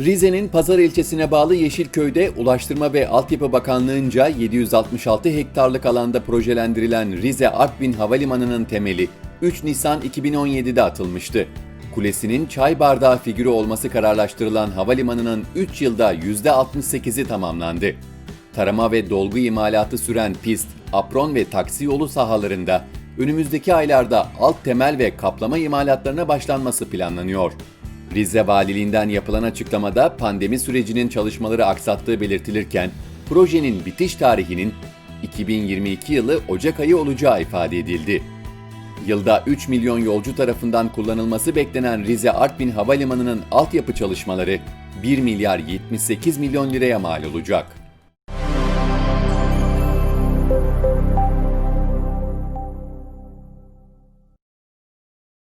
Rize'nin Pazar ilçesine bağlı Yeşilköy'de Ulaştırma ve Altyapı Bakanlığı'nca 766 hektarlık alanda projelendirilen Rize Artvin Havalimanı'nın temeli 3 Nisan 2017'de atılmıştı. Kulesinin çay bardağı figürü olması kararlaştırılan havalimanının 3 yılda %68'i tamamlandı. Tarama ve dolgu imalatı süren pist, apron ve taksi yolu sahalarında önümüzdeki aylarda alt temel ve kaplama imalatlarına başlanması planlanıyor. Rize Valiliğinden yapılan açıklamada pandemi sürecinin çalışmaları aksattığı belirtilirken, projenin bitiş tarihinin 2022 yılı Ocak ayı olacağı ifade edildi. Yılda 3 milyon yolcu tarafından kullanılması beklenen Rize Artvin Havalimanı'nın altyapı çalışmaları 1 milyar 78 milyon liraya mal olacak.